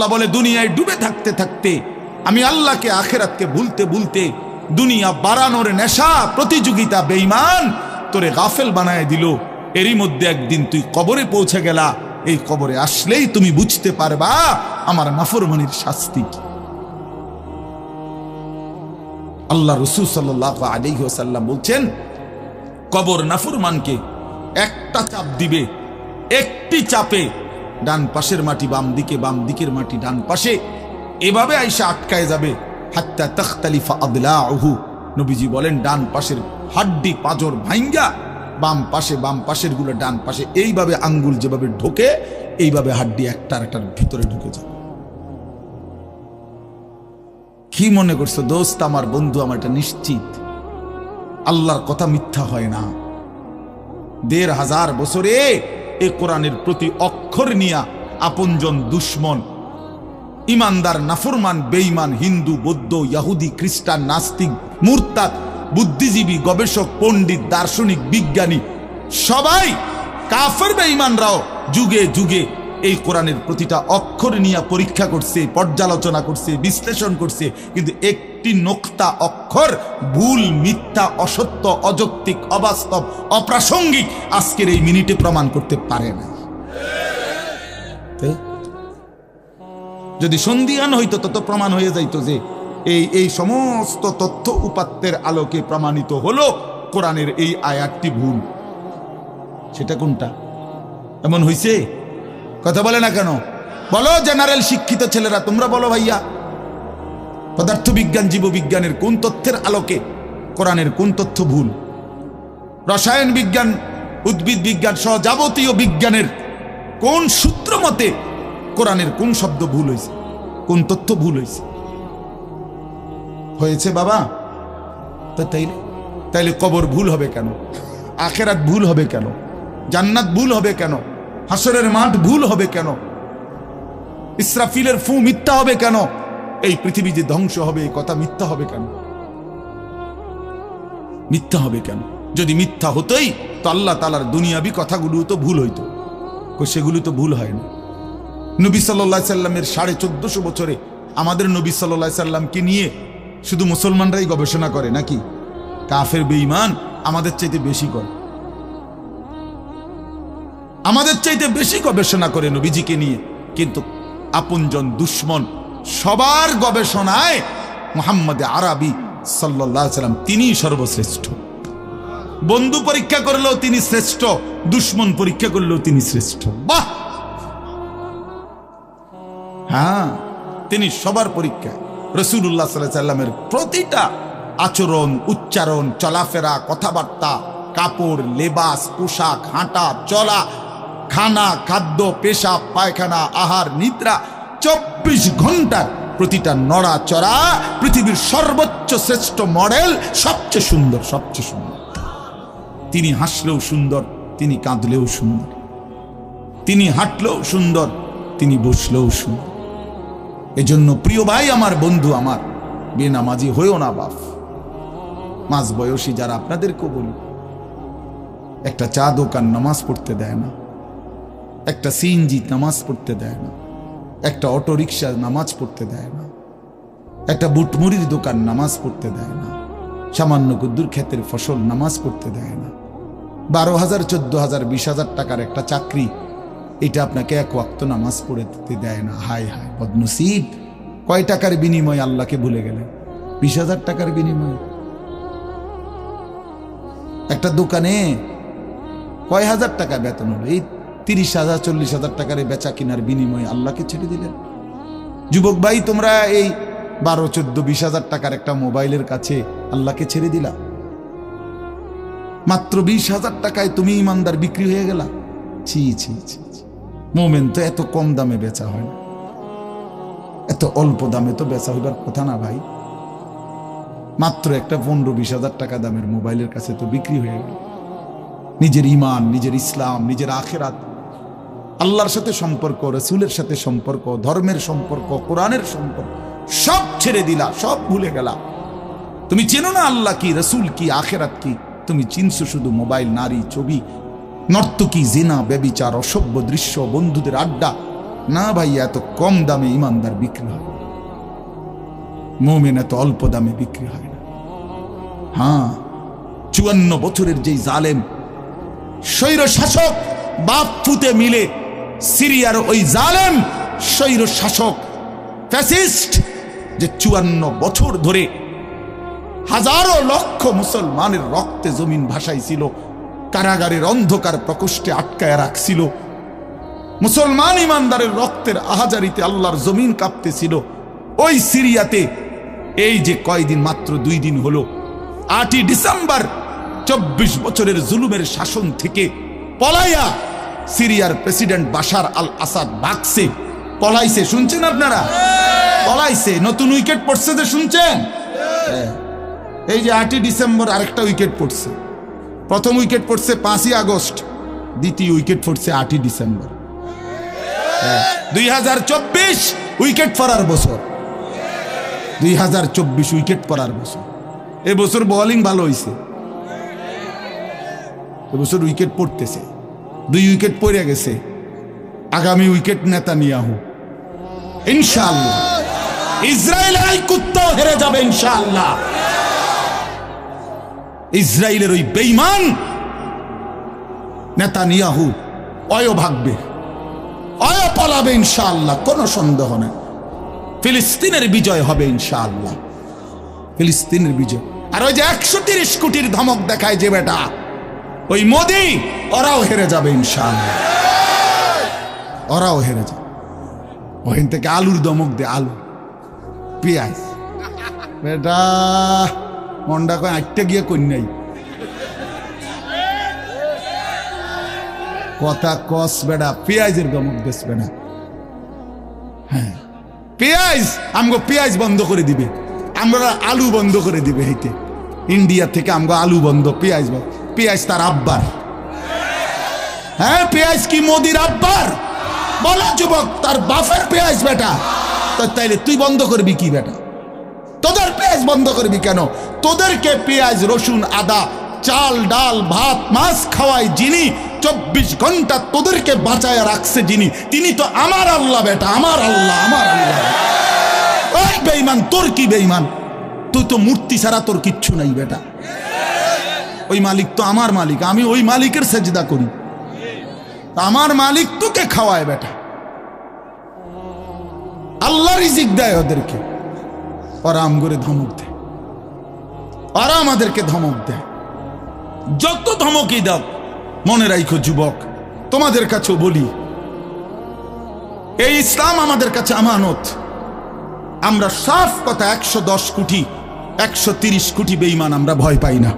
আল্লাহ বলে, দুনিয়ায় ডুবে থাকতে থাকতে আমি আল্লাহকে আখেরাতকে ভুলতে ভুলতে দুনিয়া বাড়ানোর নেশা, প্রতিযোগিতা বেইমান তোরে গাফেল বানায় দিল। এরই মধ্যে একদিন তুই কবরে পৌঁছে গেলা। এই কবরে আসলেই তুমি বুঝতে পারবা আমার নাফরমানির শাস্তি আল্লাহ রসুল সাল্লাহ আলী ওসাল্লাম বলছেন, কবর নাফরমানকে একটা চাপ দিবে, একটি চাপে ডান পাশের মাটি বাম দিকে, বাম দিকের মাটি ডান পাশে। এভাবে আইসা আটকায় যাবে। হাত্তা তখতালিফা আদলা আহু নবীজি বলেন, ডান পাশের হাড্ডি পাঁজর ভাইঙ্গা, বাম পাশে, বাম পাশেরগুলো ডান পাশে। এইভাবে আঙ্গুল যেভাবে ঢোকে, এইভাবে হাড্ডি একটার একটার ভিতরে ঢুকে যাবে। কি মনে করছ, দোস্ত, আমার বন্ধু, আমার এটা নিশ্চিত? আল্লাহর কথা মিথ্যা হয় না। দেড় হাজার বছরে এ কোরআনের প্রতি অক্ষর নিয়া আপনজন দুশ্মন। ইমানদার, নাফরমান, বেঈমান, হিন্দু, বৌদ্ধ, ইয়াহুদি, খ্রিস্টান, নাস্তিক, মুরতাদ, বুদ্ধিজীবী, গবেষক, পণ্ডিত, দার্শনিক, বিজ্ঞানী, সবাই কাফের বেঈমানরাও যুগে যুগে এই কোরআনের প্রতিটা অক্ষর নিয়ে পরীক্ষা করছে, পর্যালোচনা করছে, বিশ্লেষণ করছে, কিন্তু একটি নোক্তা অক্ষর ভুল, মিথ্যা, অসত্য, অযৌক্তিক, অবাস্তব, অপ্রাসঙ্গিক আজকের এই মিনিটে প্রমাণ করতে পারে না। যদি সন্ধিয়ান হইতো, তত প্রমাণ হয়ে যাইতো যে এই এই সমস্ত তথ্য উপাত্তের আলোকে প্রমাণিত হলো কোরআনের এই আয়াতটি ভুল। সেটা কোনটা? এমন হইছে? কথা বলে না কেন? বলো জেনারেল শিক্ষিত ছেলেরা, তোমরা বলো ভাইয়া। পদার্থবিজ্ঞান, জীববিজ্ঞানের কোন তথ্যের আলোকে কোরআনের কোন তথ্য ভুল? রসায়ন বিজ্ঞান, উদ্ভিদ বিজ্ঞান সহ যাবতীয় বিজ্ঞানের কোন সূত্র মতে কোরআনের কোন শব্দ ভুল হয়েছে? কোন তথ্য ভুল হয়েছে? হয়েছে বাবা। তা তাইলে? তাইলে কবর ভুল হবে কেন? আখেরাত ভুল হবে কেন? জান্নাত ভুল হবে কেন? হাসরের মাঠ ভুল হবে কেন? ইসরাফিলের ফু মিথ্যা হবে কেন? এই পৃথিবী যে ধ্বংস হবে, এই কথা মিথ্যা হবে কেন? মিথ্যা হবে কেন? যদি মিথ্যা হতোই, তো আল্লাহ তালার দুনিয়াবি কথাগুলো তো ভুল হইতো। সেগুলো তো ভুল হয় না। নবী সাল্লাহ সাল্লামের সাড়ে চোদ্দশো বছরে আমাদের নবী সাল্লাহ সাল্লামকে নিয়ে শুধু মুসলমানরাই গবেষণা করে নাকি? কাফের, বেঈমান আমাদের চাইতে বেশি করে। আমাদের চাইতে বেশি গবেষণা করে নবীজিকে নিয়ে। কিন্তু আপনজন দুশ্মন সবার গবেষণায় মোহাম্মদ আরবি সাল্লাহ সাল্লাম তিনিই সর্বশ্রেষ্ঠ। বন্ধু পরীক্ষা করলেও তিনি শ্রেষ্ঠ, দুশ্মন পরীক্ষা করলেও তিনি শ্রেষ্ঠ। বাহ! হ্যাঁ তিনি সবার পরীক্ষা রসুল্লাহ সাল্লাহ সাল্লামের প্রতিটা আচরণ, উচ্চারণ, চলাফেরা, কথাবার্তা, কাপড়, লেবাস, পোশাক, হাঁটা, চলা খানা, খাদ্য পেশাব পায়খানা, আহার, নিদ্রা, চব্বিশ ঘণ্টার প্রতিটা নড়া চড়া পৃথিবীর সর্বোচ্চ শ্রেষ্ঠ মডেল, সবচেয়ে সুন্দর সবচেয়ে সুন্দর। তিনি হাসলেও সুন্দর, তিনি কাঁদলেও সুন্দর। তিনি হাঁটলেও সুন্দর, তিনি বসলেও সুন্দর। এজন্য প্রিয় ভাই, আমার বন্ধু, আমার বেনামাজি, হয়েও না বাপ মাঝ বয়সী যারা, আপনাদেরকেও বলি, একটা চা দোকান, নামাজ পড়তে দেয় না। একটা সিএনজি নামাজ পড়তে দেয় না। একটা অটো রিক্সা নামাজ পড়তে দেয় না। একটা বুটমুড়ির দোকান নামাজ পড়তে দেয় না। সামান্য কুদ্দুর ক্ষেতের ফসল নামাজ পড়তে দেয় না। বারো হাজার, চোদ্দ হাজার, বিশ হাজার টাকার একটা চাকরি, এটা আপনাকে এক ওয়াক্ত নামাজ পড়ে দিতে দেয় না। হায় হায়, বদনসিব। কয় টাকার বিনিময় আল্লাহকে ভুলে গেলেন? বিশ হাজার টাকার বিনিময়। একটা দোকানে কয় হাজার টাকা বেতন হলো? এই তিরিশ হাজার, চল্লিশ হাজার টাকার বেচা কিনার বিনিময়ে আল্লাহকে ছেড়ে দিলেন। যুবক ভাই, তোমরা এই বারো, চোদ্দ, বিশ হাজার টাকার একটা মোবাইলের কাছে আল্লাহকে ছেড়ে দিলা। মাত্র বিশ হাজার টাকায় তুমি ইমানদার বিক্রি হয়ে গেলা। ছি ছি ছি। মোমেন তো এত কম দামে বেচা হয় না। এত অল্প দামে তো বেচা হইবার কথা না ভাই। মাত্র একটা পনেরো, বিশ হাজার টাকা দামের মোবাইলের কাছে তো বিক্রি হয়ে গেল। নিজের ইমান, নিজের ইসলাম, নিজের আখেরাত আল্লাহর সাথে সম্পর্ক, রসুলের সাথে সম্পর্ক, ধর্মের সম্পর্ক, কোরআনের সম্পর্ক, সব ছেড়ে দিলা, সব ভুলে গেলা। তুমি চেনো না আল্লাহ কি, রসুল কি, আখেরাত কি? তুমি চিনছো শুধু মোবাইল, নারী, ছবি, নর্তকী, জেনা, ব্যবিচার, অসভ্য দৃশ্য, বন্ধুদের আড্ডা? না ভাই এত কম দামে ইমানদার বিক্রি হয় মোমেন এত অল্প দামে বিক্রি হয় না। হ্যাঁ চুয়ান্ন বছরের যেই জালেম স্বৈর শাসক বাপ ফুতে মিলে সিরিয়ার ওই জালেম স্বৈর শাসক ফ্যাসিস্ট যে চুয়ান্ন বছর ধরে হাজারো লক্ষ মুসলমানের রক্তে জমিন ভাসাইছিল, কারাগারের অন্ধকার প্রকোষ্ঠে আটকায় রাখছিল। মুসলমান ইমানদারের রক্তের আহাজারিতে আল্লাহর জমিন কাঁপতেছিল। ওই সিরিয়াতে এই যে কয়দিন মাত্র দুই দিন হলো, আটই ডিসেম্বর চব্বিশ বছরের জুলুমের শাসন থেকে পলাইয়া সিরিয়ার প্রেসিডেন্ট বাশার আল আসাদ বাকসে পলাইছে, শুনছেন আপনারা? পলাইছে, নতুন উইকেট পড়ছে যে শুনছেন? হ্যাঁ। এই যে আটই ডিসেম্বর আরেকটা উইকেট পড়ছে। প্রথম উইকেট পড়ছে পাঁচই আগস্ট, দ্বিতীয় উইকেট পড়ছে আটই ডিসেম্বর। দুই হাজার চব্বিশ উইকেট পড়ার বছর। দুই হাজার চব্বিশ উইকেট পড়ার বছর। এবছর বোলিং ভালো হয়েছে এবছর উইকেট পড়তেছে। দুই উইকেট পড়ে গেছে। আগামী উইকেট নেতা নিয়াহু ইনশাআল্লাহ। ইসরায়েল এই কুত্তাও হেরে যাবে ইনশাআল্লাহ। ইসরায়েলের ওই বেইমান নেতা নিয়াহু অয় ভাগবে। অয় পলাবে ইনশাআল্লাহ, কোনো সন্দেহ নেই। ফিলিস্তিনের বিজয় হবে ইনশাআল্লাহ। ফিলিস্তিনের বিজয়। আর ওই যে একশো তিরিশ কোটির ধমক দেখায় যে বেটা। ওই মোদি, ওরাও হেরে যাবে ইনশাআল্লাহ। ওরাও হেরে যাবে। ওখান থেকে আলুর দমক দে, আলু। পেঁয়াজ। বেটা মন্ডা কয় আটটা গিয়ে কন্যাই। কথা কস বেড়া পেঁয়াজের দমক দেশ বেড়া হ্যাঁ। পেঁয়াজ, আমগো পেঁয়াজ বন্ধ করে দিবে। আমরা আলু বন্ধ করে দিবে হেঁটে ইন্ডিয়া থেকে আমগো আলু বন্ধ, পেঁয়াজ বন্ধ। পেঁয়াজ তার আব্বার। হ্যাঁ পেঁয়াজ কি মোদির আব্বার? বলো যুবক, তার বাফের পেঁয়াজ বেটা। তাইলে তুই বন্ধ করবি কি বেটা? তোদের পেঁয়াজ বন্ধ করবি কেন? তোদেরকে পেঁয়াজ রসুন, আদা, চাল, ডাল, ভাত, মাছ খাওয়াই যিনি চব্বিশ ঘণ্টা তোদেরকে বাঁচায় রাখছে যিনি, তিনি তো আমার আল্লাহ বেটা, আমার আল্লাহ আমার আল্লাহ। ওই বেইমান তোর কি বেইমান তুই তো মূর্তি ছাড়া তোর কিচ্ছু নাই বেটা। ওই মালিক তো আমার মালিক, আমি ওই মালিকের সেজদা করি। আমার মালিক তোকে খাওয়ায় বেটা। আল্লাহ রিজিক দেয় ওদেরকে। ওরা আম করে ধমক দেয়। ওরা আমাদেরকে ধমক দেয়। যত ধমকই দাও, মনে রাখো যুবক, তোমাদের কাছেও বলি, এই ইসলাম আমাদের কাছে আমানত। আমরা সাফ কথা একশো দশ কোটি, একশো তিরিশ কোটি বেইমান আমরা ভয় পাই না।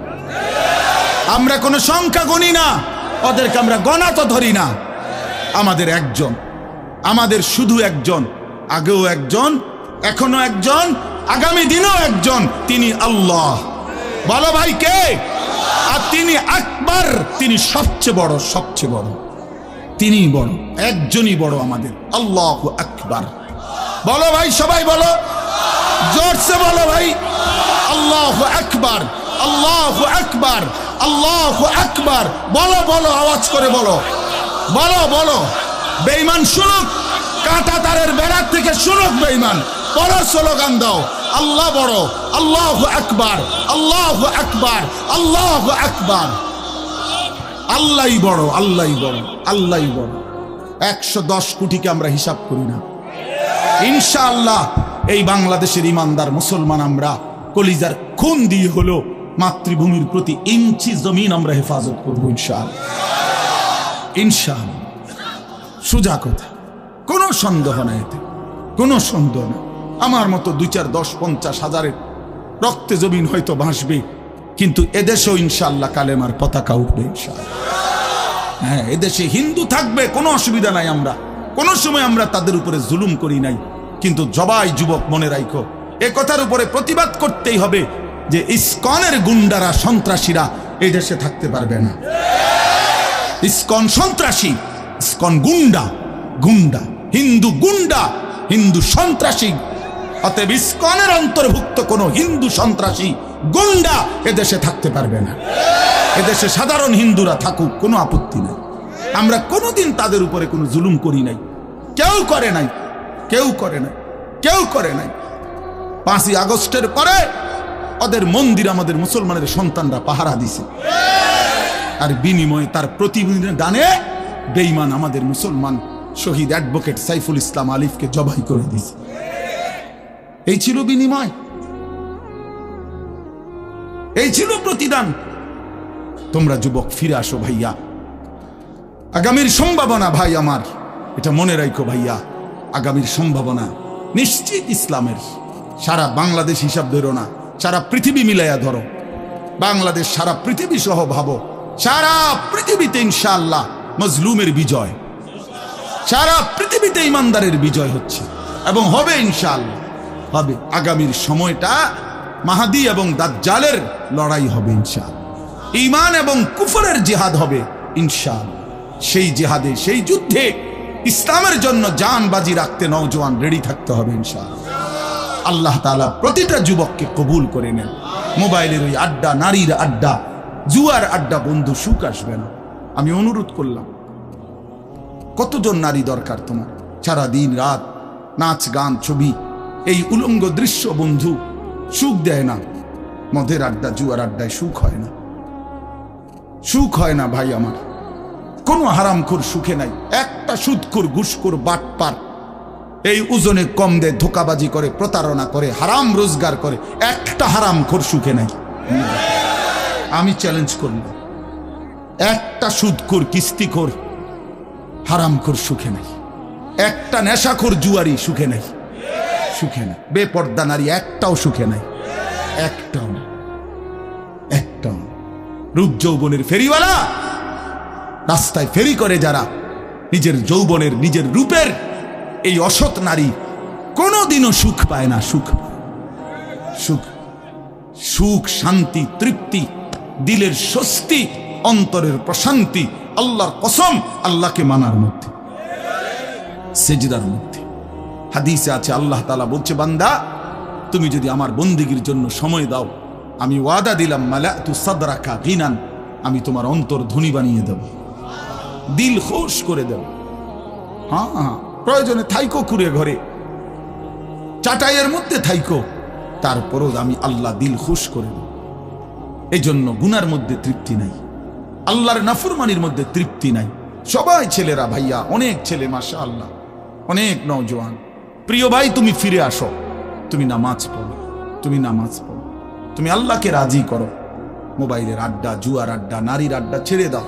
আমরা কোনো সংখ্যা গণি না, ওদেরকে আমরা গণা তো ধরি না। আমাদের একজন, আমাদের শুধু একজন, আগেও একজন এখনও একজন, আগামী দিনও একজন, তিনি আল্লাহ। বলো ভাই কে? আর তিনি আকবার, তিনি সবচেয়ে বড় সবচেয়ে বড়। তিনি বড়, একজনই বড় আমাদের, আল্লাহ আকবার। বলো ভাই, সবাই বলো। জোরসে বলো ভাই, আল্লাহ আকবার। আল্লাহ আকবার আল্লাহ আকবার। বলো বলো, আওয়াজ করে বলো। বলো বলো। বেইমান শুনুক, কাঁটা তারের বেড়ার থেকে শুনুক বেইমান বড় স্লোগান দাও। আল্লাহ বড়, আল্লাহ আকবার আল্লাহ আকবার আল্লাহ আকবার। আল্লাহই বড় আল্লাহই বড় আল্লাহই বড়। একশো দশ কোটিকে আমরা হিসাব করি না। ইনশাআল্লাহ, এই বাংলাদেশের ইমানদার মুসলমান আমরা কলিজার খুন দিয়ে হলো মাতৃভূমির প্রতি ইঞ্চি জমিন আমরা হেফাজত করব, ইনশাআল্লাহ। ইনশাআল্লাহ। সোজা কথা। কোনো সন্দেহ নাই এতে। কোনো সন্দেহ নেই। আমার মতো দুই চার দশ পঞ্চাশ হাজারের রক্তে জমিন হয়তো ভাসবে, কিন্তু এদেশেও ইনশাল্লাহ কালেমার পতাকা উঠবে, ইনশাআল্লাহ। হ্যাঁ এদেশে হিন্দু থাকবে, কোনো অসুবিধা নাই আমরা। কোনো সময় আমরা তাদের উপরে জুলুম করি নাই। কিন্তু জবাই যুবক মনে রাখো এ কথার উপরে প্রতিবাদ করতেই হবে যে ইস্কনের গুন্ডারা সন্ত্রাসীরা এই দেশে থাকতে পারবে না। ইস্কন সন্ত্রাসী, ইস্কন গুন্ডা গুন্ডা, হিন্দু গুন্ডা, হিন্দু সন্ত্রাসী। অতএব ইস্কনের অন্তর্ভুক্ত কোনো হিন্দু সন্ত্রাসী, গুন্ডা এদেশে থাকতে পারবে না। এদেশে সাধারণ হিন্দুরা থাকুক, কোনো আপত্তি নেই। আমরা কোনোদিন তাদের উপরে কোনো জুলুম করি নাই। কেউ করে নাই, কেউ করে নাই, কেউ করে নাই। পাঁচই আগস্টের পরে ওদের মন্দির আমাদের মুসলমানের সন্তানরা পাহারা দিছে। আর বিনিময়ে তার প্রতিদানে বেইমান আমাদের মুসলমান শহীদ অ্যাডভোকেট সাইফুল ইসলাম আলিফকে জবাই করে দিছে। এই ছিল বিনিময়। এই ছিল প্রতিদান। তোমরা যুবক, ফিরে আসো ভাইয়া। আগামীর সম্ভাবনা ভাই আমার, এটা মনে রাখো ভাইয়া, আগামীর সম্ভাবনা নিশ্চিত ইসলামের। সারা বাংলাদেশ হিসাব ধরো না। সারা পৃথিবী মিলাইয়া ধরো। বাংলাদেশ সারা পৃথিবী সহ ভাবো। সারা পৃথিবীতে ইনশাআল্লাহ মজলুমের বিজয়। সারা পৃথিবীতে ইমানদারের বিজয় হচ্ছে। এবং হবে ইনশাআল্লাহ। হবে। আগামীর সময়টা মাহাদি এবং দাজ্জালের লড়াই হবে ইনশাআল্লাহ। ইমান এবং কুফরের জেহাদ হবে ইনশাআল্লাহ। সেই জেহাদে, সেই যুদ্ধে ইসলামের জন্য জান বাজি রাখতে নওজোয়ান রেডি থাকতে হবে ইনশাআল্লাহ। আল্লাহ তাআলা প্রতিটা যুবককে কবুল করে নেন। মোবাইলের ওই আড্ডা, নারীর আড্ডা, জুয়ার আড্ডা, বন্ধু, সুখ আসবে না। আমি অনুরোধ করলাম, কতজন নারী দরকার তোমার? সারা দিন রাত নাচ, গান, ছবি, এই উলঙ্গ দৃশ্য, বন্ধু, সুখ দেয় না। মদের আড্ডা, জুয়ার আড্ডায় সুখ হয় না। সুখ হয় না ভাই আমার। কোনো হারামখোর সুখে নাই। একটা সুদখোর ঘুষখোর, বাটপার। এই ওজনে কম দেয় ধোকাবাজি করে, প্রতারণা করে, হারাম রোজগার করে, একটা হারামখোর সুখে নাই। আমি চ্যালেঞ্জ করলাম একটা সুদখোর, কিস্তিখোর হারামখোর সুখে নাই। একটা নেশাখোর জুয়ারি সুখে নাই। সুখে নাই। বেপর্দা নারী একটাও সুখে নাই। একটাও একটাও। রূপ যৌবনের ফেরিওয়ালা, রাস্তায় ফেরি করে যারা, নিজের যৌবনের, নিজের রূপের এই অসৎ নারী কোনোদিনও সুখ পায় না, সুখ সুখ সুখ, শান্তি, তৃপ্তি, দিলের স্বস্তি, অন্তরের প্রশান্তি, আল্লাহর কসম, আল্লাহকে মানার মধ্যে, সেজদার মধ্যে। হাদিসে আছে, আল্লাহ তালা বলছে, বান্দা, তুমি যদি আমার বন্দিগির জন্য সময় দাও, আমি ওয়াদা দিলাম মালা তু সাদরাকা গিনান, আমি তোমার অন্তর ধনী বানিয়ে দেব। দিল খোশ করে দেব। হ্যাঁ হ্যাঁ। প্রয়োজনে থাইকো কুড়ে ঘরে। চাটাইয়ের মধ্যে থাইকো। তারপরও আমি আল্লাহ দিল খুশ করে দেব। এই জন্য গুনার মধ্যে তৃপ্তি নাই। আল্লাহর নাফরমানির মধ্যে তৃপ্তি নাই। সবাই ছেলেরা ভাইয়া, অনেক ছেলে মাসা আল্লাহ অনেক নওজোয়ান। প্রিয় ভাই, তুমি ফিরে আসো। তুমি নামাজ পড়ো। তুমি নামাজ পড়ো। তুমি আল্লাহকে রাজি করো। মোবাইলের আড্ডা, জুয়ার আড্ডা, নারীর আড্ডা ছেড়ে দাও।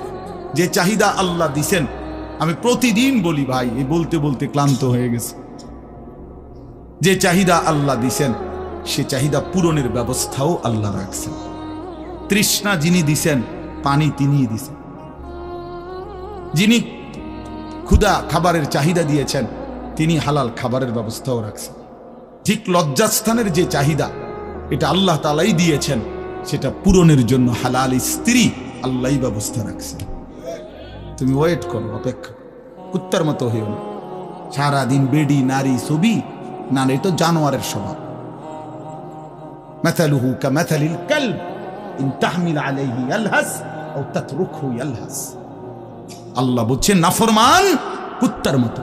যে চাহিদা আল্লাহ দিছেন আমি প্রতিদিন বলি, ভাই, এই বলতে বলতে ক্লান্ত হয়ে গেছে। যে চাহিদা আল্লাহ দিছেন, সে চাহিদা পূরণের ব্যবস্থাও আল্লাহ রাখছেন। তৃষ্ণা যিনি দিছেন, পানি তিনিই দিছেন। যিনি ক্ষুদা খাবারের চাহিদা দিয়েছেন, তিনি হালাল খাবারের ব্যবস্থাও রাখছেন। ঠিক লজ্জাস্থানের যে চাহিদা, এটা আল্লাহ তালাই দিয়েছেন, সেটা পূরণের জন্য হালাল স্ত্রী আল্লাহই ব্যবস্থা রাখছেন। তুমি ওয়েট করো অপেক্ষা কুত্তার মতো হইও না সারাদিন বেডি নারী ছবি না না, এ তো জানোয়ারের স্বভাব مثله كمثل الكلب إن تحمل عليه يلهث أو تتركه يلهث আল্লাহ বলছেন নাফরমান কুত্তার মতো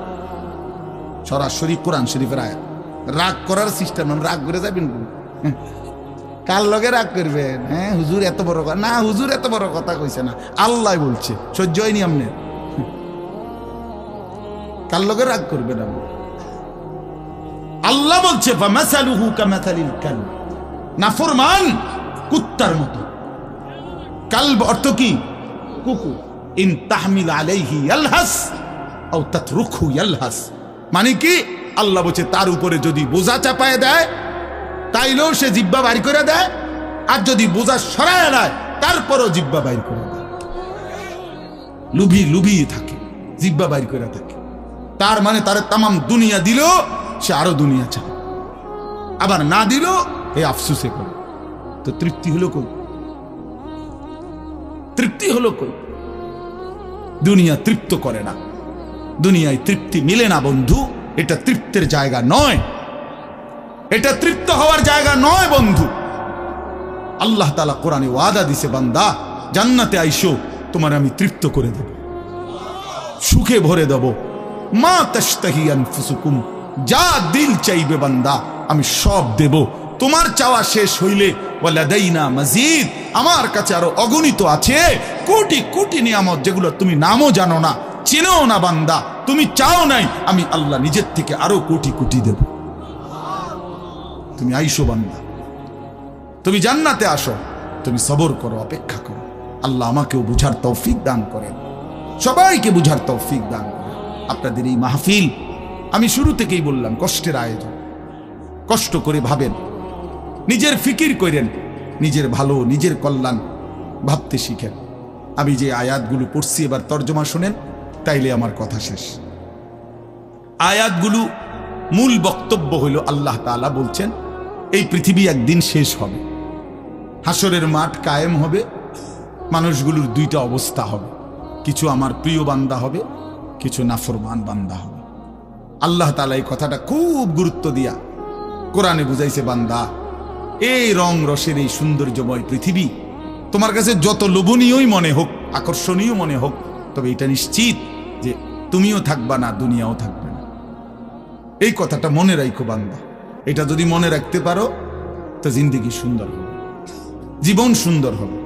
সরাসরি কোরআন শরীফের আয়াত রাগ করার সিস্টেম রাগ করে যাবেন হ্যাঁ। কার লগে রাগ করবেন? হ্যাঁ হুজুর এত বড় কথা না, হুজুর এত বড় কথা কইছে না। আল্লাহ বলছে, সহ্য হয়নি আপনি কার লগে রাগ করবেন আপনি? আল্লাহ বলছে নাফরমান কুত্তার মতো। অর্থ কি? কুকুর। ইন তাহমিল আলাইহি ইয়ালহাস, আও তাতরুকহু ইয়ালহাস। মানে কি? আল্লাহ বলছে, তার উপরে যদি বোঝা চাপায় দেয় তাইলেও সে জিব্বা বাইর করে দেয়, আর যদি বোঝা সরায় দেয় তারপরও জিব্বা বাইর করে দেয়। লুভি লুভিয়ে থাকে জিব্বা বাইর করে থাকে। তার মানে তার তামাম দুনিয়া দিল সে আরও দুনিয়া চায়। আবার না দিল এ আফসুসে করে। তো তৃপ্তি হলো কই? তৃপ্তি হলো কই? দুনিয়া তৃপ্ত করে না। দুনিয়ায় তৃপ্তি মিলে না বন্ধু, এটা তৃপ্তের জায়গা নয়। এটা তৃপ্ত হওয়ার জায়গা নয়, বন্ধু। আল্লাহ তালা কোরআনে ওয়াদা দিছে, বান্দা, জান্নাতে আইসো, তোমার আমি তৃপ্ত করে দেব। সুখে ভরে দেব। মা আনফুসুকুম, যা দিল চাইবে বান্দা, আমি সব দেব। তোমার চাওয়া শেষ হইলে, ওয়ালাদাইনা মাজিদ, আমার কাছে আরও অগণিত আছে। কোটি কোটি নিয়ামত যেগুলো তুমি নামও জানো না, চেনেও না বান্দা, তুমি চাও নাই, আমি আল্লাহ নিজের থেকে আরও কোটি কোটি দেব। তুমি আইসো বান্দা। তুমি জান্নাতে আসো। তুমি সবর করো, অপেক্ষা করো। আল্লাহ আমাকেও বুঝার তৌফিক দান করেন। সবাইকে বুঝার তৌফিক দান করেন। আপনাদের এই মাহফিল, আমি শুরু থেকেই বললাম, কষ্টের আয়োজন। কষ্ট করে ভাবেন। নিজের ফিকির করেন। নিজের ভালো, নিজের কল্যাণ ভাবতে শিখেন। আমি যে আয়াতগুলো পড়ছি, এবার তর্জমা শোনেন, তাইলে আমার কথা শেষ। আয়াতগুলো মূল বক্তব্য হইল আল্লাহ তালা বলছেন, এই পৃথিবী একদিন শেষ হবে। হাসরের মাঠ কায়েম হবে, মানুষগুলোর দুইটা অবস্থা হবে। কিছু আমার প্রিয় বান্দা হবে, কিছু নাফরমান বান্দা হবে। আল্লাহ তালা এই কথাটা খুব গুরুত্ব দিয়া কোরআনে বুঝাইছে, বান্দা, এই রং রসের এই সৌন্দর্যময় পৃথিবী তোমার কাছে যত লোভনীয়ই মনে হোক, আকর্ষণীয় মনে হোক, তবে এটা নিশ্চিত যে তুমিও থাকবা না, দুনিয়াও থাকবে। এই কথাটা মনে রাখো বান্দা। এটা যদি মনে রাখতে পারো, তো জিন্দিগি সুন্দর হবে। জীবন সুন্দর হবে।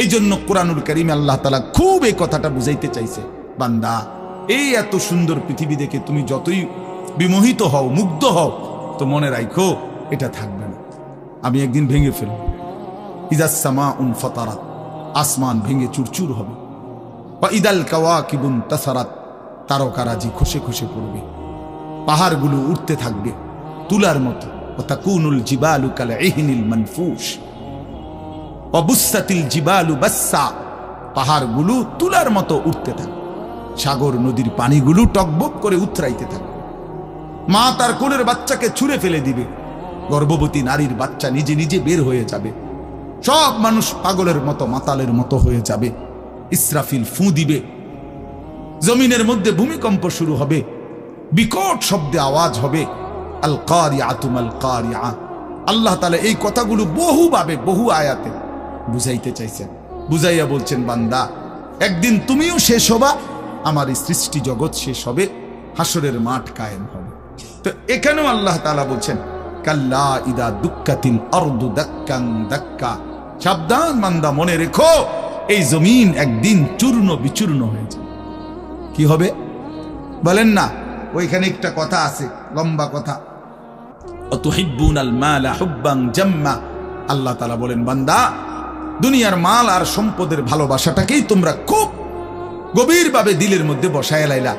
এই জন্য কোরআনুল করিম আল্লাহ তালা খুব এই কথাটা বুঝাইতে চাইছে, বান্দা, এই এত সুন্দর পৃথিবী দেখে তুমি যতই বিমোহিত হও, মুগ্ধ হও, তো মনে রাখো এটা থাকবে না। আমি একদিন ভেঙে ফেলব। ইদাসমা উন ফতারাত, আসমান ভেঙে চুরচুর হবে। বা ইদাল কাওয়া কিবুন তাসারাত, তারকারাজি খসে খসে পড়বে। পাহাড়গুলো উঠতে থাকবে, তুলার মতো। ও তাকুনুল জিবালু এহিনিল অবুসাতিল জিবালু বাসা পাহাড়গুলো তুলার মতো উঠতে থাকে সাগর নদীর পানিগুলো টকবক করে উথরাইতে থাকে মা তার কোলের বাচ্চাকে ছুঁড়ে ফেলে দিবে। গর্ভবতী নারীর বাচ্চা নিজে নিজে বের হয়ে যাবে। সব মানুষ পাগলের মতো, মাতালের মতো হয়ে যাবে। ইসরাফিল ফু দিবে। জমিনের মধ্যে ভূমিকম্প শুরু হবে। বিকট শব্দে আওয়াজ হবে আল কারিয়া তুম আল আল্লাহ তালা এই কথাগুলো বহুভাবে, বহু আয়াতে বুঝাইতে চাইছেন। বুঝাইয়া বলছেন, বান্দা, একদিন তুমিও শেষ হবা, আমার এই সৃষ্টি জগৎ শেষ হবে, হাসরের মাঠ কায়েম হবে। তো এখানেও আল্লাহ তালা বলছেন, কাল্লা ইদা দুঃখাতিল অর্দু দাক্কাং দাক্কা। সাবধান মান্দা মনে রেখো, এই জমিন একদিন চূর্ণ বিচূর্ণ হয়ে যাবে। কি হবে? বলেন না ওইখানে একটা কথা আছে, লম্বা কথা। আল্লাহ তালা বলেন, বান্দা, দুনিয়ার মাল আর সম্পদের ভালোবাসাটাকেই তোমরা খুব গভীরভাবে দিলের মধ্যে বসায় লাইলা।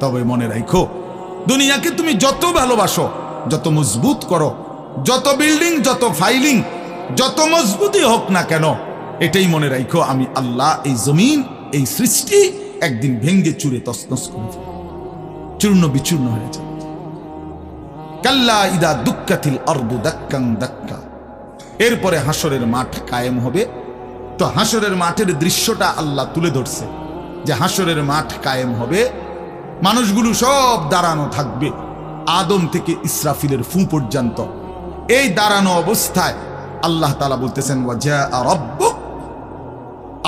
তবে মনে রাখো দুনিয়াকে তুমি যত ভালোবাসো, যত মজবুত করো, যত বিল্ডিং, যত ফাইলিং, যত মজবুতই হোক না কেন, এটাই মনে রাখো আমি আল্লাহ এই জমিন, এই সৃষ্টি একদিন ভেঙ্গে চুরে তসনস করে। চূর্ণ বিচূর্ণ হয়ে যাবে। কাল্লা ইদা দুঃখাতিল অর্দু দাক্কাং দাক্কা। এরপরে হাসরের মাঠ কায়েম হবে। তো হাসরের মাঠের দৃশ্যটা আল্লাহ তুলে ধরছে যে হাসরের মাঠ কায়েম হবে। মানুষগুলো সব দাঁড়ানো থাকবে আদম থেকে ইসরাফিলের ফু পর্যন্ত। এই দাঁড়ানো অবস্থায় আল্লাহ তালা বলতেছেন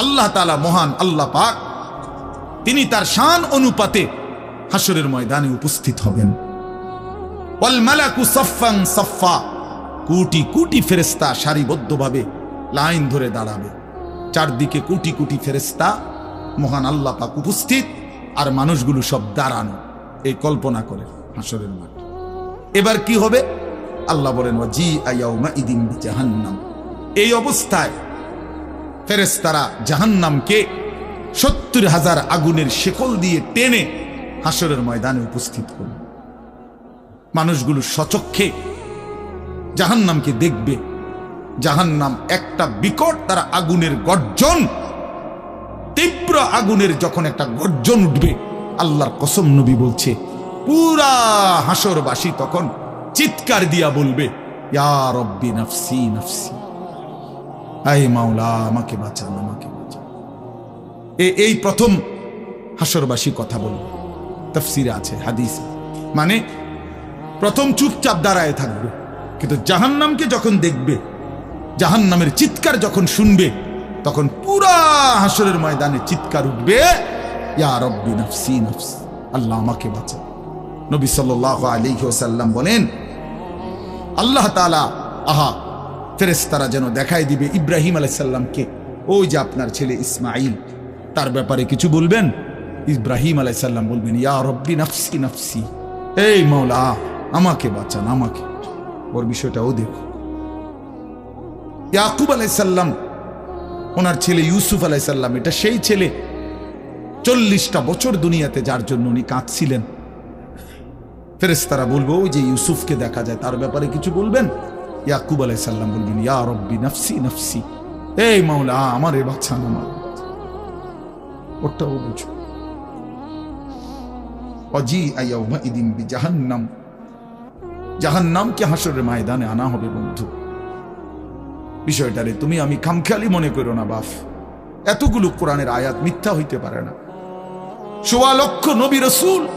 আল্লাহ তালা মহান আল্লাহ পাক, তিনি তার শান অনুপাতে হাসরের ময়দানে উপস্থিত হবেন। কোটি কোটি ফেরেস্তা সারিবদ্ধভাবে লাইন ধরে দাঁড়াবে। চারদিকে কোটি কোটি ফেরেস্তা মহান আল্লাহ পাক উপস্থিত, আর মানুষগুলো সব দাঁড়ানো। এই কল্পনা করে হাসরের মাঠ। এবার কি হবে? আল্লাহ বলেন জি আয়াউমা ইদিন জাহান্নাম এই অবস্থায় ফেরেস্তারা জাহান্নামকে সত্তর হাজার আগুনের শেকল দিয়ে টেনে হাসরের ময়দানে উপস্থিত করবে মানুষগুলো সচক্ষে জাহান্নামকে দেখবে। জাহান্নাম একটা বিকট তারা আগুনের গর্জন। তীব্র আগুনের যখন একটা গর্জন উঠবে, আল্লাহর কসম নবী বলছে, পুরা হাসরবাসী তখন চিৎকার দিয়া বলবে, ইয়া রব্বি নফসি নফসি। মাওলা, আমাকে বাঁচান আমাকে বাঁচান। এই প্রথম হাসরবাসী কথা বলবে। তফসিরে আছে, হাদিস। মানে প্রথম চুপচাপ দাঁড়ায় থাকবে। কিন্তু জাহান্নামকে যখন দেখবে, জাহান্নামের চিৎকার যখন শুনবে, তখন পুরা হাসরের ময়দানে চিৎকার উঠবে, ইয়া নফসি নফসি, আল্লাহ আমাকে বাঁচা। নবী সাল্লাহ আলী সাল্লাম বলেন, আল্লাহ তালা আহা ফেরেস্তারা যেন দেখাই দিবে ইব্রাহিম আলাইসাল্লামকে ওই যে আপনার ছেলে ইসমাইল তার ব্যাপারে কিছু বলবেন? ইব্রাহিম আলাইসাল্লাম বলবেন, ইয়া রব্বি নফসি নফসি। এই মাওলা, আমাকে বাঁচান, আমাকে। ওর বিষয়টাও দেখো ইয়াকুব আলাইসাল্লাম ওনার ছেলে ইউসুফ আলাইসাল্লাম এটা সেই ছেলে, চল্লিশটা বছর দুনিয়াতে যার জন্য উনি কাঁদছিলেন। ফেরেস্তারা বলব, ওই যে ইউসুফকে দেখা যায়, তার ব্যাপারে কিছু বলবেন? ইয়াকুব আলাইসাল্লাম বলবেন, ইয়া রব্বি নফসি নফসি। এই মাওলা, আমার এ বাচ্চা আমার ওটাও বুঝো অজি আয়াউমা ইদিন বি জাহান্নাম জাহান্নামকে হাসরের ময়দানে আনা হবে, বন্ধু। বিষয়টারে তুমি আমি খামখেয়ালি মনে করো না, বাফ। এতগুলো কোরআনের আয়াত মিথ্যা হইতে পারে না। সোয়া লক্ষ নবী রসুল,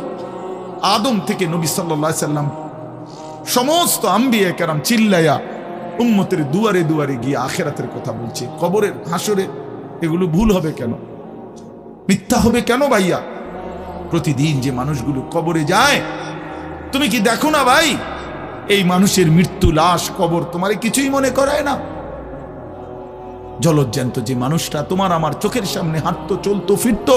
আদম থেকে নবী সাল্লা সাল্লাম, সমস্ত আম্বিয়া কেরাম চিল্লাইয়া উম্মতের দুয়ারে দুয়ারে গিয়ে আখেরাতের কথা বলছে। কবরের হাসরে এগুলো ভুল হবে কেন? মিথ্যা হবে কেন ভাইয়া? প্রতিদিন যে মানুষগুলো কবরে যায়, তুমি কি দেখো না ভাই? এই মানুষের মৃত্যু লাশ কবর তোমার কিছুই মনে করায় না। জলজ্জান্ত যে মানুষটা তোমার আমার চোখের সামনে হাঁটতো, চলতো, ফিরতো,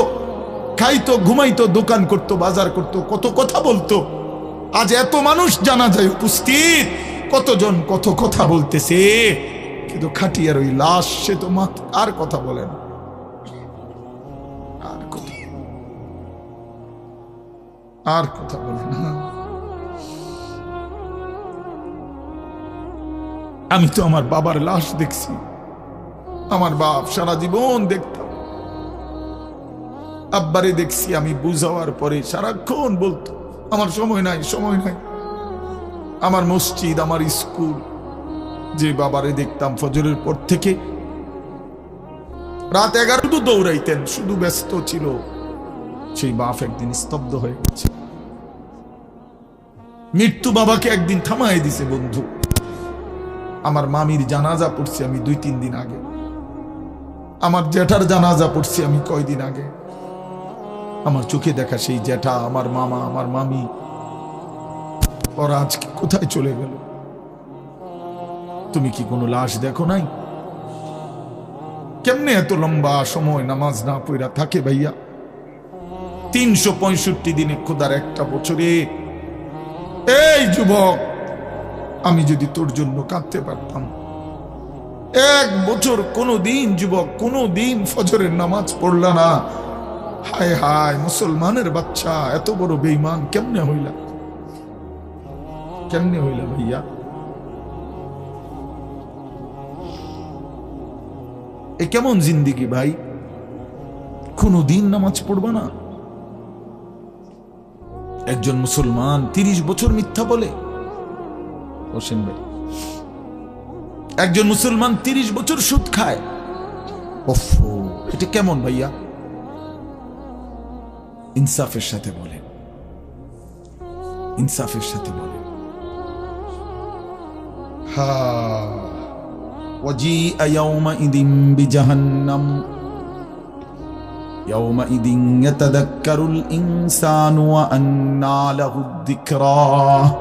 খাইতো, ঘুমাইতো, দোকান করতো, বাজার করতো, কত কথা বলতো। আজ এত মানুষ জানা যায় উপস্থিত, কতজন কত কথা বলতেছে, কিন্তু খাটিয়ার ওই লাশ সে তো মা আর কথা বলে না। আর কথা বলে না। আমি তো আমার বাবার লাশ দেখছি। আমার বাপ সারা জীবন দেখতাম। আব্বারে দেখছি আমি বুঝাওয়ার পরে সারাক্ষণ বলতো, আমার সময় নাই সময় নাই। আমার মসজিদ, আমার স্কুল, যে বাবারে দেখতাম ফজরের পর থেকে, রাত এগারো তো দৌড়াইতেন, শুধু ব্যস্ত ছিল। সেই বাপ একদিন স্তব্ধ হয়ে গেছে। মৃত্যু বাবাকে একদিন থামাই দিছে বন্ধু। আমার মামির জানাজা পড়ছি আমি দুই তিন দিন আগে। আমার জ্যাঠার জানাজা পড়ছি আমি কয়দিন আগে। আমার চোখে দেখা সেই জ্যাঠা আমার মামা, আমার মামি। ওরা আজকে কোথায় চলে গেল? তুমি কি কোনো লাশ দেখো নাই? কেমনে এত লম্বা সময় নামাজ না পড়া থাকে ভাইয়া? তিনশো পঁয়ষট্টি দিনে খোদার একটা বছরে এই যুবক, আমি যদি তোর জন্য কাঁদতে পারতাম। এক বছর কোনো দিন যুবক কোনো দিন ফজরের নামাজ পড়লা না। হায় হায়, মুসলমানের বাচ্চা, এত বড় বেইমান কেমনে হইলা? কেমনে হইলা ভাইয়া? এ কেমন জিন্দিগি ভাই? কোনো দিন নামাজ পড়বা না? একজন মুসলমান ৩০ বছর মিথ্যা বলে? হোসেন ভাই। একজন মুসলমান ৩০ বছর সুদ খায়। এটা কেমন ভাইয়া? ইনসাফের সাথে বলেন ইনসাফের সাথে বলেন হা ওয়াজি আয়াউমা ইদিম বিজাহান্নাম। يومئذ يتذكر الإنسان وأنى له الذكرى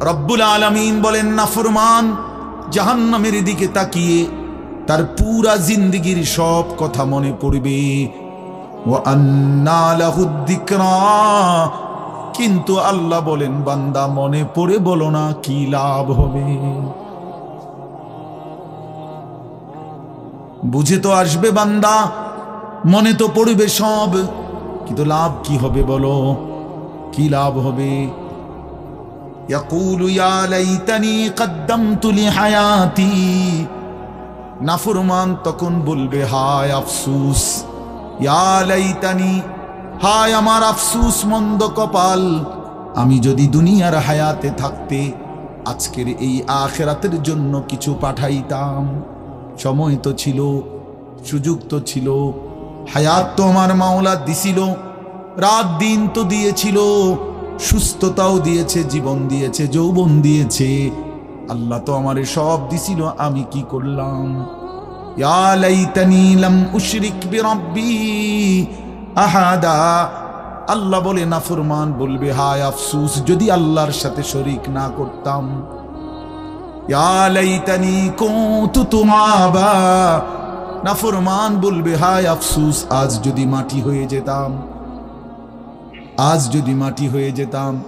রব্বুল আলমিন বলেন নাফরমান জাহান্নামের দিকে তাকিয়ে তার পুরা জিন্দিগির সব কথা মনে পড়বে ও আন্না লাহু যিকরা। কিন্তু আল্লাহ বলেন বান্দা মনে পড়ে বলো না কি লাভ হবে বুঝে তো আসবে বান্দা মনে তো পড়বে সব। কিন্তু লাভ কি হবে বলো? কি লাভ হবে? নাফরমান তখন বলবে, হায় আফসুস ইয়ালাইতানি হায় আমার আফসুস মন্দ কপাল। আমি যদি দুনিয়ার হায়াতে থাকতে আজকের এই আখেরাতের জন্য কিছু পাঠাইতাম। সময় তো ছিল, সুযোগ তো ছিল হায়াত তো আমার মাওলা দিছিল, রাত দিন তো দিয়েছিল, সুস্থতাও দিয়েছে, জীবন দিয়েছে, যৌবন দিয়েছে। আল্লাহ তো আমারে সব দিছিল, আমি কি করলাম? আহাদা। আল্লাহ বলে নাফরমান বলবে, হায় আফসুস, যদি আল্লাহর সাথে শরিক না করতাম। ইয়া লাইতানি কুনতু তুরাবা নাফরমান বলবে, হায় আফসুস, আজ যদি মাটি হয়ে যেতাম, আজ যদি মাটি হয়ে যেতাম।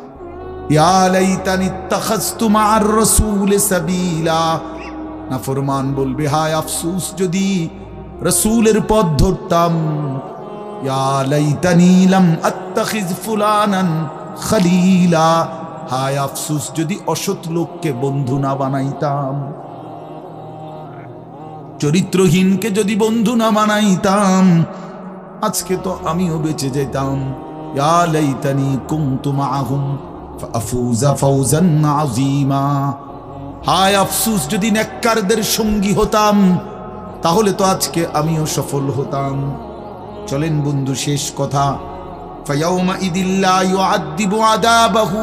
বলবে, হায় আফসুস, যদি পথ ধরতাম। হায় আফসুস, যদি অসৎ লোককে বন্ধু না বানাইতাম। চরিত্রহীনকে যদি বন্ধু না মানাইতাম আজকে তো আমিও বেঁচে যেতাম। ইয়ালাইতানি কুনতু মাআহুম ফাফুজা ফাউজান আযীমা। হায় আফসুস, যদি নেককারদের সঙ্গী হতাম, তাহলে তো আজকে আমিও সফল হতাম। চলেন বন্ধু, শেষ কথা। ফায়াউমা ইদিল্লা ইউআদ্দিবু আদাবাহু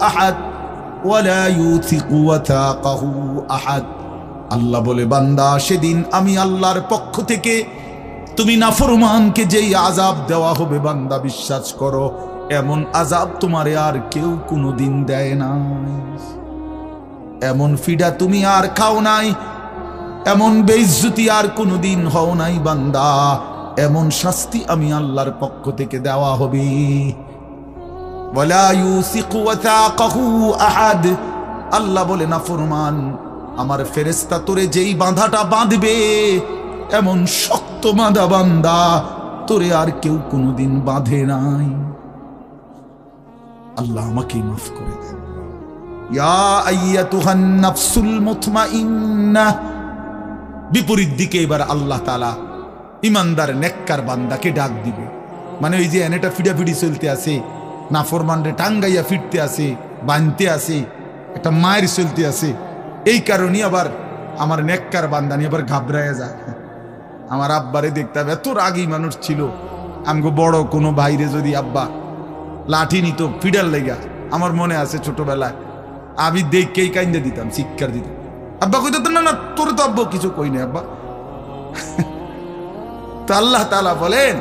আহাদ ওয়ালা ইউথিকু ওয়াথাকাহু আহাদ। আল্লাহ বলে, বান্দা, সেদিন আমি আল্লাহর পক্ষ থেকে তুমি নাফরমানকে যেই আজাব দেওয়া হবে, বান্দা, বিশ্বাস করো, এমন আজাব তোমারে আর কেউ কোনো দিন দেয় না এমন ফিডা তুমি আর খাও নাই, এমন বেইজ্জতি আর কোনো দিন হও নাই, বান্দা, এমন শাস্তি আমি আল্লাহর পক্ষ থেকে দেওয়া হবে। আল্লাহ বলে না ফরমান আমার ফেরেস্তা তোরে যেই বাঁধাটা বাঁধবে, এমন শক্ত বাঁধা বান্দা তোরে আর কেউ কোনোদিন বাঁধে নাই। আল্লাহ আমাকেই মাফ করে দেন। বিপরীত দিকে এবার আল্লাহ তালা ইমানদার নেককার বান্দাকে ডাক দিবে। মানে ওই যে এনেটা ফিডাফিডি চলতে আছে, নাফরমানরে টাঙ্গাইয়া ফিরতে আছে, বানতে আছে, একটা মায়ের চলতে আছে। এই কারণে আবার আমার নেককার বান্দানি আবার ঘাবড়াইয়া যায়। আমার আব্বারে দেখতাম এত রাগী মানুষ ছিল। আমগো বড় কোনো বাইরে যদি আব্বা লাঠি নিত, ফিডার লেগা, আমার মনে আছে ছোটবেলায়, আমি দেখকেই কাইন্দে দিতাম শিক্ষার দিতাম। আব্বা কইতে, না না, তোর তো আব্বা কিছু কই না আব্বা। তো আল্লাহ তালা বলেন,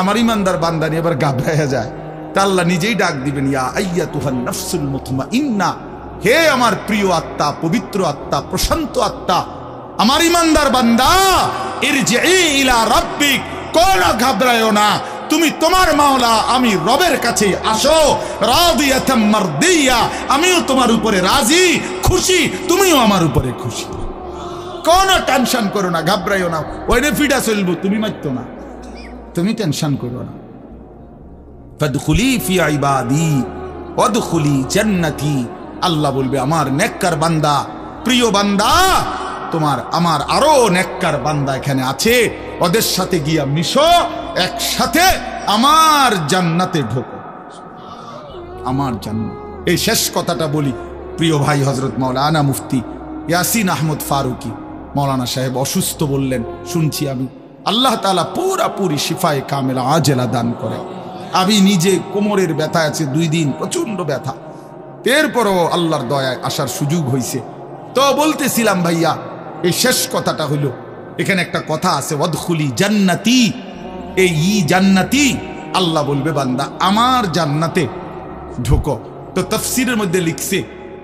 আমার ইমানদার বান্দানি আবার গাবড়াইয়া যায়। তা আল্লাহ নিজেই ডাক দিবেন, ইয়া আইয়া তুহান নফসুল মুতমা ইন্না হে আমার প্রিয় আত্মা, পবিত্র আত্মা, প্রশান্ত আত্মা, আমার ইমানদার বান্দা এর যে ইলা রব্বিক কোন ঘাবড়ায় না। তুমি তোমার মাওলা, আমি রবের কাছে আসো মারদিয়া, আমিও তোমার উপরে রাজি, খুশি, তুমিও আমার উপরে খুশি। কোনো টেনশন করো না ঘাবড়াইও না। ওইনে ফিডা চলবো, তুমি মারতো না। তুমি টেনশন করো না। ফাদখুলি ফি ইবাদি, ওয়াদখুলি জান্নাতি। আল্লাহ বলবে, আমার নেককার বান্দা, প্রিয় বান্দা, তোমার, আমার আরও নেককার বান্দা এখানে আছে। ওদের সাথে গিয়া মিশো, একসাথে আমার জান্নাতে ঢোকো। আমার জান্নাত। এই শেষ কথাটা বলি, প্রিয় ভাই হজরত মাওলানা মুফতি ইয়াসিন আহমদ ফারুকি মৌলানা সাহেব অসুস্থ বললেন, শুনছি আমি, আল্লাহ তালা পুরাপুরি শিফায় কামেলা আজেলা দান করে। আমি নিজে কোমরের ব্যথা আছে, দুই দিন প্রচণ্ড ব্যথা। এরপরও আল্লাহর দয়ায় আসার সুযোগ হয়েছে তো বলতেছিলাম, ভাইয়া, এই শেষ কথাটা হইল, এখানে একটা কথা আছে অদখুলি জান্নাতি। এই ই জান্নাতি, আল্লাহ বলবে, বান্দা, আমার জান্নাতে ঢোকো। তো তফসিরের মধ্যে লিখছে,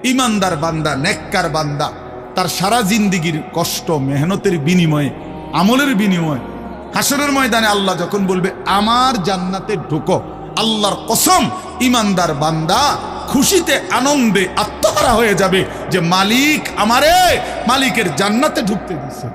ইমানদার বান্দা, নেককার বান্দা, তার সারা জিন্দিগির কষ্ট, মেহনতের বিনিময়ে, আমলের বিনিময়ে, হাসরের ময়দানে আল্লাহ যখন বলবে, আমার জান্নাতে ঢোকো, আল্লাহর কসম, ইমানদার বান্দা খুশিতে আনন্দে আত্মহারা হয়ে যাবে যে মালিক আমারে মালিকের জান্নাতে ঢুকতে দিছে